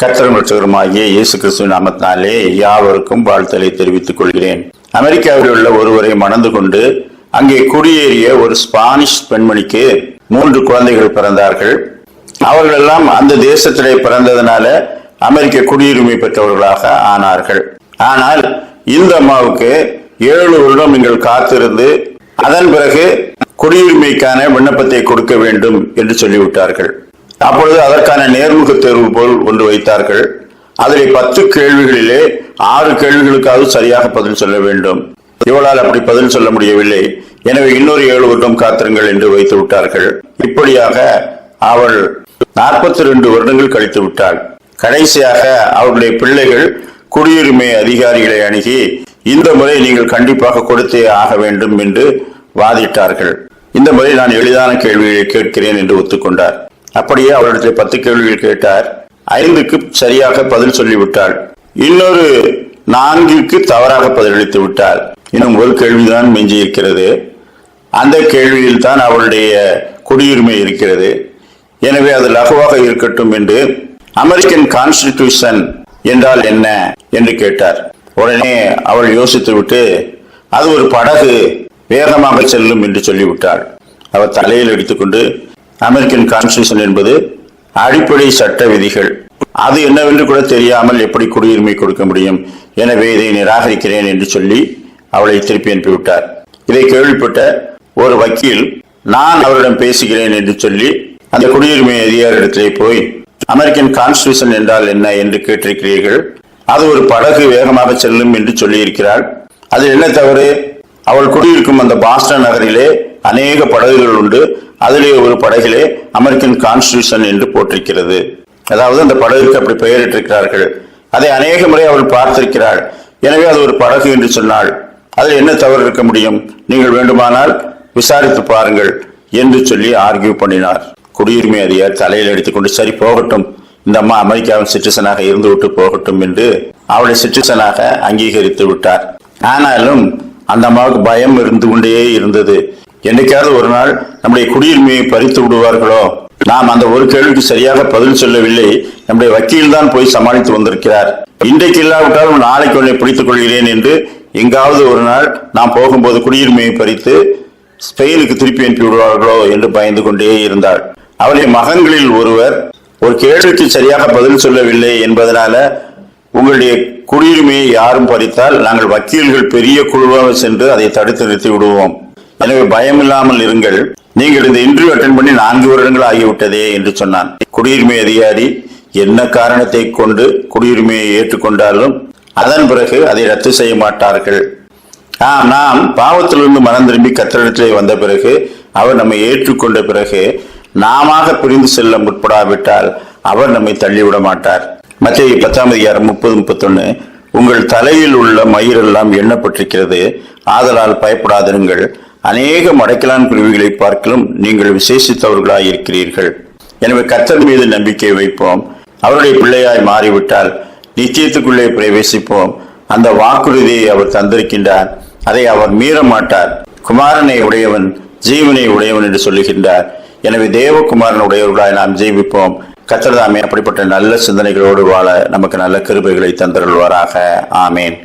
கர்த்தரும் இயேசு கிறிஸ்து நாமத்தினாலே யாவருக்கும் வாழ்த்தலை தெரிவித்துக் கொள்கிறேன். அமெரிக்காவில் உள்ள ஒருவரை மணந்து கொண்டு அங்கே குடியேறிய ஒரு ஸ்பானிஷ் பெண்மணிக்கு மூன்று குழந்தைகள் பிறந்தார்கள். அவர்கள் எல்லாம் அந்த தேசத்திலே பிறந்ததனால அமெரிக்க குடியுரிமை பெற்றவர்களாக ஆனார்கள். ஆனால் இந்த அம்மாவுக்கு ஏழு வருடம் நீங்கள் காத்திருந்து அதன் பிறகு குடியுரிமைக்கான விண்ணப்பத்தை கொடுக்க வேண்டும் என்று சொல்லிவிட்டார்கள். அப்பொழுது அதற்கான நேர்முக தேர்வு போல் ஒன்று வைத்தார்கள். அதில் பத்து கேள்விகளிலே ஆறு கேள்விகளுக்காவது சரியாக பதில் சொல்ல வேண்டும். இவளால் அப்படி பதில் சொல்ல முடியவில்லை. எனவே இன்னொரு ஏழு வருடம் காத்திருங்கள் என்று வைத்து விட்டார்கள். இப்படியாக அவள் நாற்பத்தி ரெண்டு வருடங்கள் கழித்து விட்டாள். கடைசியாக அவருடைய பிள்ளைகள் குடியுரிமை அதிகாரிகளை அணுகி இந்த முறை நீங்கள் கண்டிப்பாக கொடுத்தே ஆக வேண்டும் என்று வாதிட்டார்கள். இந்த முறை நான் எளிதான கேள்விகளை கேட்கிறேன் என்று ஒத்துக்கொண்டார். அப்படியே அவரிடத்தில் பத்து கேள்விகள் கேட்டார். ஐந்துக்கு சரியாக பதில் சொல்லிவிட்டாள். இன்னொரு நான்கிற்கு தவறாக பதிலளித்து விட்டாள். இன்னும் ஒரு கேள்விதான் மிஞ்சி இருக்கிறது அந்த கேள்வியில் தான் அவளுடைய குடியுரிமை இருக்கிறது. எனவே அது லகுவாக இருக்கட்டும் என்று அமெரிக்கன் கான்ஸ்டிடியூஷன் என்றால் என்ன? என்று கேட்டார். உடனே அவள் யோசித்துவிட்டு அது ஒரு படகு வேகமாக செல்லும் என்று சொல்லிவிட்டாள். அவர் தலையில் எடுத்துக்கொண்டு அமெரிக்கன் கான்ஸ்டியூஷன் என்பது அடிப்படை சட்ட விதிகள். அது என்னவென்று கூட தெரியாமல் எப்படி குடியுரிமை கொடுக்க முடியும் எனவே இதை நிராகரிக்கிறேன் என்று சொல்லி அவளை திருப்பி அனுப்பிவிட்டார். இதை கேள்விப்பட்ட ஒரு வக்கீல் நான் அவரிடம் பேசுகிறேன் என்று சொல்லி அந்த குடியுரிமை அதிகாரிடத்திலே போய் அமெரிக்கன் கான்ஸ்டியூஷன் என்றால் என்ன? என்று கேட்டிருக்கிறீர்கள். அது ஒரு படகு வேகமாக செல்லும் என்று சொல்லியிருக்கிறாள். அது என்ன தவறு? அவள் குடியிருக்கும் அந்த பாஸ்டன் நகரிலே அநேக படகுகள் உண்டு. அதிலே ஒரு படகிலே அமெரிக்கன் கான்ஸ்டியூஷன் என்று போட்டிருக்கிறது. அதாவது அந்த படகுக்கு அப்படி பெயரிட்டிருக்கிறார்கள். அதை அநேக முறை அவள் பார்த்திருக்கிறாள். எனவே அது ஒரு படகு என்று சொன்னாள். அதில் என்ன தவறு இருக்க முடியும்? நீங்கள் வேண்டுமானால் விசாரித்து பாருங்கள் என்று சொல்லி ஆர்கியூ பண்ணினார். குடியுரிமை அதிகார் தலையில் எடுத்துக்கொண்டு சரி போகட்டும். இந்த அம்மா அமெரிக்காவின் சிட்டிசனாக இருந்து விட்டு போகட்டும் என்று அவளை சிட்டிசனாக அங்கீகரித்து விட்டார். ஆனாலும் அந்த அம்மாவுக்கு பயம் இருந்து கொண்டே இருந்தது. என்னைக்காவது ஒரு நாள் நம்முடைய குடியுரிமையை பறித்து விடுவார்களோ? நாம் அந்த ஒரு கேள்விக்கு சரியாக பதில் சொல்லவில்லை. நம்முடைய வக்கீல் தான் போய் சமாளித்து வந்திருக்கிறார். இன்றைக்கு இல்லாவிட்டாலும் நாளைக்கு உன்னை பிடித்துக் கொள்கிறேன் என்று எங்காவது ஒரு நாள் நாம் போகும்போது குடியுரிமையை பறித்து ஸ்பெயினுக்கு திருப்பி அனுப்பி விடுவார்களோ என்று பயந்து கொண்டே இருந்தாள். அவளுடைய மகன்களில் ஒருவர் ஒரு கேள்விக்கு சரியாக பதில் சொல்லவில்லை என்பதனால உங்களுடைய குடியுரிமையை யாரும் பறித்தால் நாங்கள் வக்கீல்கள் பெரிய குழுவாக சென்று அதை தடுத்து நிறுத்தி விடுவோம். எனவே பயம் இல்லாமல் இருங்கள். நீங்கள் இந்த இன்டர்வியூ அட்டன் பண்ணி நான்கு வருடங்கள் ஆகிவிட்டதே என்று சொன்னான். குடியுரிமை அதிகாரி என்ன காரணத்தை கொண்டு குடியுரிமையை ஏற்றுக்கொண்டாலும் அதன் பிறகு அதை ரத்து செய்ய மாட்டார்கள். ஆம் நாம் பாவத்திலிருந்து மனம் திரும்பி கத்திரிடத்திலே வந்த பிறகு அவர் நம்மை ஏற்றுக்கொண்ட பிறகு நாம பிரிந்து செல்ல முற்படாவிட்டால் அவர் நம்மை தள்ளிவிட மாட்டார். மத்திய பத்தாம் அதிகாரம் முப்பது முப்பத்தொன்னு. உங்கள் தலையில் உள்ள மயிரெல்லாம் எண்ணப்பட்டிருக்கிறது ஆதலால் பயப்படாதிருங்கள். அநேக மடைக்கலான் குருவிகளை பார்க்கலும் நீங்கள் விசேஷித்தவர்களாய் இருக்கிறீர்கள் எனவே கத்தர் மீது நம்பிக்கை வைப்போம். அவருடைய பிள்ளையாய் மாறிவிட்டால் நிச்சயத்துக்குள்ளே பிரவேசிப்போம். அந்த வாக்குறுதியை அவர் தந்திருக்கின்றார். அதை அவர் மீற மாட்டார் குமாரனை உடையவன் ஜீவனை உடையவன் என்று சொல்லுகின்றார். எனவே தேவகுமாரன் உடையவர்களாய் நாம் ஜீவிப்போம். கத்திரதாமே அப்படிப்பட்ட நல்ல சிந்தனைகளோடு வாழ நமக்கு நல்ல கிருபைகளை தந்தருள்வாராக. ஆமேன்.